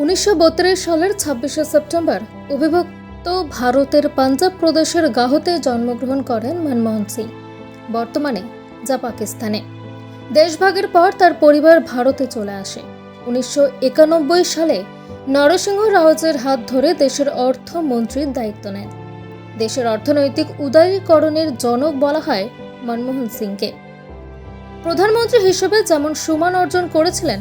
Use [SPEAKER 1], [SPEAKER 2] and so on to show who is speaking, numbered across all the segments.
[SPEAKER 1] উনিশশো বত্রিশ সালের ছাব্বিশে সেপ্টেম্বর অবিভক্ত ভারতের পাঞ্জাব প্রদেশের গাহতে জন্মগ্রহণ করেন মনমোহন সিং, বর্তমানে যা পাকিস্তানে। দেশভাগের পর তার পরিবার ভারতে চলে আসে। উনিশশো একানব্বই সালে নরসিংহ রাওজের হাত ধরে দেশের অর্থমন্ত্রীর দায়িত্ব নেন। দেশের অর্থনৈতিক উদারীকরণের জনক বলা হয় মনমোহন সিংকে। প্রধানমন্ত্রী হিসেবে যেমন সুমান অর্জন করেছিলেন,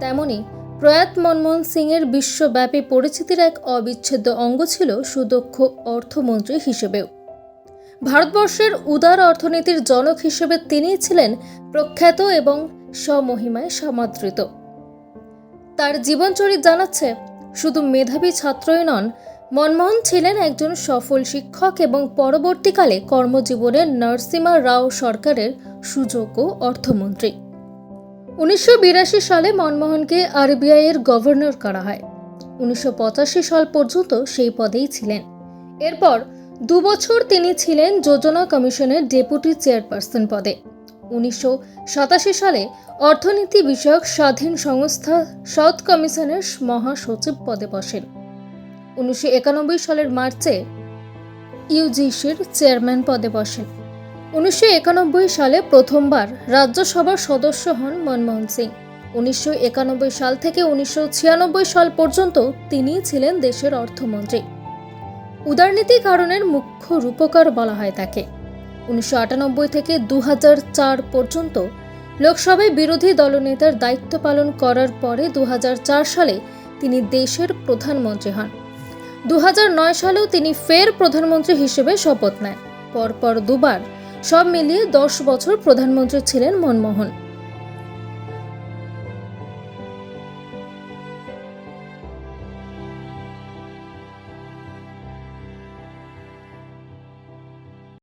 [SPEAKER 1] তেমনি প্রয়াত মনমোহন সিংয়ের বিশ্বব্যাপী পরিচিতির এক অবিচ্ছেদ্য অঙ্গ ছিল সুদক্ষ অর্থমন্ত্রী হিসেবেও। ভারতবর্ষের উদার অর্থনীতির জনক হিসেবে তিনিই ছিলেন প্রখ্যাত এবং স্বমহিমায় সমাদৃত। তার জীবনচরিত জানাচ্ছে, শুধু মেধাবী ছাত্রই নন, মনমোহন ছিলেন একজন সফল শিক্ষক এবং পরবর্তীকালে কর্মজীবনে নরসিমা রাও সরকারের সুযোগ্য অর্থমন্ত্রী। উনিশশো বিরাশি সালে মনমোহনকে আরবিআই এর গভর্নর করা হয়। উনিশশো পঁচাশি সাল পর্যন্ত সেই পদেই ছিলেন। এরপর দুবছর তিনি ছিলেন যোজনা কমিশনের ডেপুটি চেয়ারপারসন পদে। উনিশশো সাতাশি সালে অর্থনীতি বিষয়ক স্বাধীন সংস্থা সাউথ কমিশনের মহাসচিব পদে বসেন। উনিশশো একানব্বই সালের মার্চে ইউজিসির চেয়ারম্যান পদে বসেন। উনিশশো একানব্বই সালে প্রথমবার রাজ্যসভার সদস্য হন মনমোহন সিং। উনিশশো একানব্বই সাল থেকে উনিশশো ছিয়ানব্বই সাল পর্যন্ত তিনি ছিলেন দেশের অর্থমন্ত্রী। উদারনীতি কারণের মুখ্য রূপকার বলা হয় তাকে। উনিশশো আটানব্বই থেকে দু পর্যন্ত লোকসভায় বিরোধী দলনেতার দায়িত্ব পালন করার পরে দু হাজার চার সালে তিনি দেশের প্রধানমন্ত্রী হন। দু হাজার নয় সালেও তিনি ফের প্রধানমন্ত্রী হিসেবে শপথ নেন। পরপর দুবার সব মিলিয়ে দশ বছর প্রধানমন্ত্রী ছিলেন মনমোহন।